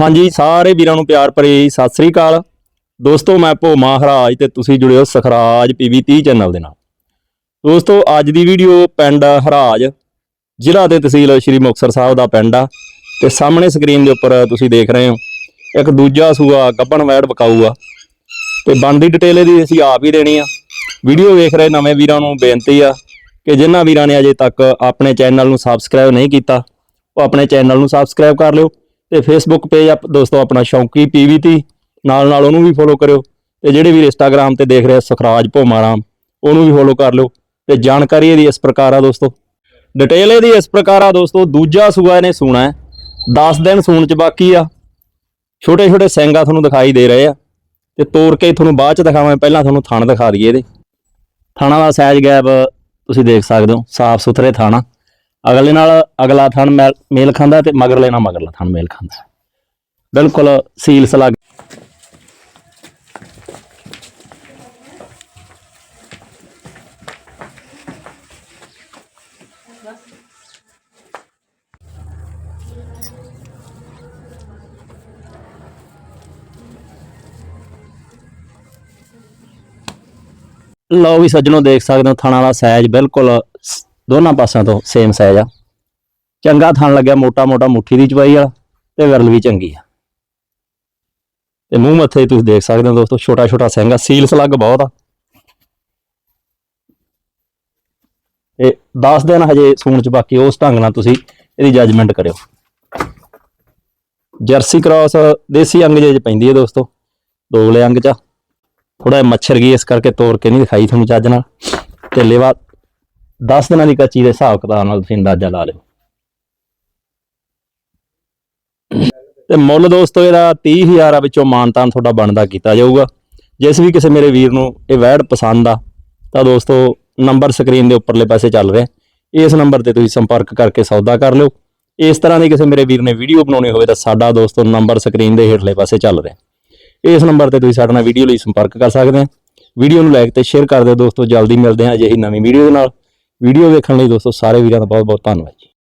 ਹਾਂਜੀ, ਸਾਰੇ ਵੀਰਾਂ ਨੂੰ ਪਿਆਰ ਭਰੀ ਸਤਿ ਸ੍ਰੀ ਅਕਾਲ। ਦੋਸਤੋ, ਮੈਂ ਭੋ ਮਹਾਰਾਜ ਤੇ ਤੁਸੀਂ ਜੁੜੇ ਹੋ ਸਖਰਾਜ ਪੀਵੀ 30 ਚੈਨਲ ਦੇ ਨਾਲ। ਦੋਸਤੋ, ਅੱਜ ਦੀ ਵੀਡੀਓ ਪਿੰਡ ਹਰਾਜ, ਜ਼ਿਲ੍ਹਾ ਤੇ ਤਹਿਸੀਲ ਸ਼੍ਰੀ ਮੁਕਤਸਰ ਸਾਹਿਬ ਦਾ ਪਿੰਡ ਆ ਤੇ ਸਾਹਮਣੇ ਸਕਰੀਨ ਦੇ ਉੱਪਰ ਤੁਸੀਂ ਦੇਖ ਰਹੇ ਹੋ, ਇੱਕ ਦੂਜਾ ਸੂਆ ਗੱਬਣ ਵੈੜ ਬਕਾਊ ਆ। ਤੇ ਬਣਦੀ ਡਿਟੇਲ ਇਹਦੀ ਅਸੀਂ ਆਪ ਹੀ ਦੇਣੀ ਆ। ਵੀਡੀਓ ਵੇਖ ਰਹੇ ਨਵੇਂ ਵੀਰਾਂ ਨੂੰ ਬੇਨਤੀ ਆ ਕਿ ਜਿਨ੍ਹਾਂ ਵੀਰਾਂ ਨੇ ਅਜੇ ਤੱਕ ਆਪਣੇ ਚੈਨਲ ਨੂੰ ਸਬਸਕ੍ਰਾਈਬ ਨਹੀਂ ਕੀਤਾ, ਉਹ ਆਪਣੇ ਚੈਨਲ ਨੂੰ ਸਬਸਕ੍ਰਾਈਬ ਕਰ ਲਿਓ। ਤੇ ਫੇਸਬੁੱਕ ਪੇਜ ਆਪ ਦੋਸਤੋ, ਆਪਣਾ ਸ਼ੌਂਕੀ ਪੀਵੀਟੀ ਨਾਲ ਨਾਲ ਉਹਨੂੰ ਵੀ ਫੋਲੋ ਕਰਿਓ। ਤੇ ਜਿਹੜੇ ਵੀ ਇੰਸਟਾਗ੍ਰam ਤੇ ਦੇਖ ਰਹੇ ਆ, ਸੁਖਰਾਜ ਭੋਮਾਰਾਮ ਉਹਨੂੰ ਵੀ ਫੋਲੋ ਕਰ ਲਿਓ। ਤੇ ਜਾਣਕਾਰੀ ਇਹਦੀ ਇਸ ਪ੍ਰਕਾਰ ਆ, ਦੋਸਤੋ। ਡਿਟੇਲ ਇਹਦੀ ਇਸ ਪ੍ਰਕਾਰ ਆ, ਦੋਸਤੋ, ਦੂਜਾ ਸੂਆ ਇਹਨੇ ਸੂਣਾ ਹੈ। 10 ਦਿਨ ਸੂਣ ਚ ਬਾਕੀ ਆ। ਛੋਟੇ ਛੋਟੇ ਸਿੰਗਾ ਤੁਹਾਨੂੰ ਦਿਖਾਈ ਦੇ ਰਹੇ ਆ। ਤੇ ਤੋੜ ਕੇ ਤੁਹਾਨੂੰ ਬਾਅਦ ਚ ਦਿਖਾਵਾਂ ਪਹਿਲਾਂ ਤੁਹਾਨੂੰ ਥਣ ਦਿਖਾ ਦਈਏ ਇਹਦੇ। ਥਾਣਾ ਦਾ ਸਾਈਜ਼ ਗੈਪ ਤੁਸੀਂ ਦੇਖ ਸਕਦੇ ਹੋ। ਸਾਫ਼ ਸੁਥਰੇ ਥਾਣਾ। ਅਗਲੇ ਨਾਲ ਅਗਲਾ ਥਣ ਮੈਲ- ਮੇਲ ਖਾਂਦਾ ਤੇ ਮਗਰਲੇ ਨਾਲ ਮਗਰਲਾ ਥਣ ਮੇਲ ਖਾਂਦਾ ਬਿਲਕੁਲ ਸੀਲ ਸਲੱਗ ਲਓ ਵੀ ਸੱਜਣੋ ਦੇਖ ਸਕਦੇ ਹੋ ਥਾਣਾ ਦਾ ਸਾਈਜ਼ ਬਿਲਕੁਲ ਦੋਨਾਂ ਪਾਸਿਆਂ ਤੋਂ ਸੇਮ ਸਾਈਜ਼ ਆ। ਚੰਗਾ ਥਣ ਲੱਗਿਆ, ਮੋਟਾ ਮੋਟਾ ਮੁੱਠੀ ਦੀ ਚਵਾਈ ਵਾਲਾ ਤੇ ਵਿਰਲ ਵੀ ਚੰਗੀ ਆ। ਤੇ ਮੂੰਹ ਮੱਥੇ ਤੁਸੀਂ ਦੇਖ ਸਕਦੇ ਹੋ ਦੋਸਤੋ, ਛੋਟਾ ਛੋਟਾ ਸਿੰਘ ਆ ਸੀਲ ਸਲੱਗ ਬਹੁਤ ਆ। ਇਹ 10 ਦਿਨ ਹਜੇ ਸੂਣ ਚ ਬਾਕੀ, ਉਸ ਢੰਗ ਨਾਲ ਤੁਸੀਂ ਇਹਦੀ ਜੱਜਮੈਂਟ ਕਰਿਓ। ਜਰਸੀ ਕ੍ਰਾਸ ਦੇਸੀ ਅੰਗ ਜੇ 'ਚ ਪੈਂਦੀ ਹੈ ਦੋਸਤੋ, ਦੋਗਲੇ ਅੰਗ ਚ ਥੋੜਾ ਮੱਛਰ ਗਈ ਇਸ ਕਰਕੇ ਤੋੜ ਕੇ ਨਹੀਂ ਦਿਖਾਈ ਤੁਹਾਨੂੰ ਚੱਜ ਨਾਲ। ਤੇ ਲੇਵਾ 10 ਦਿਨਾਂ ਦੀ ਕੱਚੀ ਦੇ ਹਿਸਾਬ ਕਿਤਾਬ ਨਾਲ ਤੁਸੀਂ ਅੰਦਾਜ਼ਾ ਲਾ ਲਿਓ। ਤੇ ਮੁੱਲ ਦੋਸਤੋ, ਇਹਦਾ 30000 ਆ ਵਿੱਚੋਂ ਮਾਨਤਾਨ ਤੁਹਾਡਾ ਬਣਦਾ ਕੀਤਾ ਜਾਊਗਾ। ਜਿਸ ਵੀ ਕਿਸੇ ਮੇਰੇ ਵੀਰ ਨੂੰ ਇਹ ਵੈੜ ਪਸੰਦ ਆ, ਤਾਂ ਦੋਸਤੋ, ਨੰਬਰ ਸਕਰੀਨ ਦੇ ਉੱਪਰਲੇ ਪਾਸੇ ਚੱਲ ਰਿਹਾ। ਇਸ ਨੰਬਰ ਤੇ ਤੁਸੀਂ ਸੰਪਰਕ ਕਰਕੇ ਸੌਦਾ ਕਰ ਲਿਓ। ਇਸ ਤਰ੍ਹਾਂ ਦੀ ਕਿਸੇ ਮੇਰੇ ਵੀਰ ਨੇ ਵੀਡੀਓ ਬਣਾਉਣੀ ਹੋਵੇ, ਤਾਂ ਸਾਡਾ ਦੋਸਤੋ ਨੰਬਰ ਸਕਰੀਨ ਦੇ ਹੇਠਲੇ ਪਾਸੇ ਚੱਲ ਰਿਹਾ। ਇਸ ਨੰਬਰ ਤੇ ਤੁਸੀਂ ਸਾਡੇ ਨਾਲ ਵੀਡੀਓ ਲਈ ਸੰਪਰਕ ਕਰ ਸਕਦੇ ਹੋ ਵੀਡੀਓ ਨੂੰ ਲਾਈਕ ਤੇ ਸ਼ੇਅਰ ਕਰ ਦਿਓ ਦੋਸਤੋ, ਜਲਦੀ ਮਿਲਦੇ ਹਾਂ ਅਜਿਹੀ ਨਵੀਂ ਵੀਡੀਓ ਦੇ ਨਾਲ। ਵੀਡੀਓ ਵੇਖਣ ਲਈ ਦੋਸਤੋ ਸਾਰੇ ਵੀਰਾਂ ਦਾ ਬਹੁਤ ਬਹੁਤ ਧੰਨਵਾਦ ਜੀ।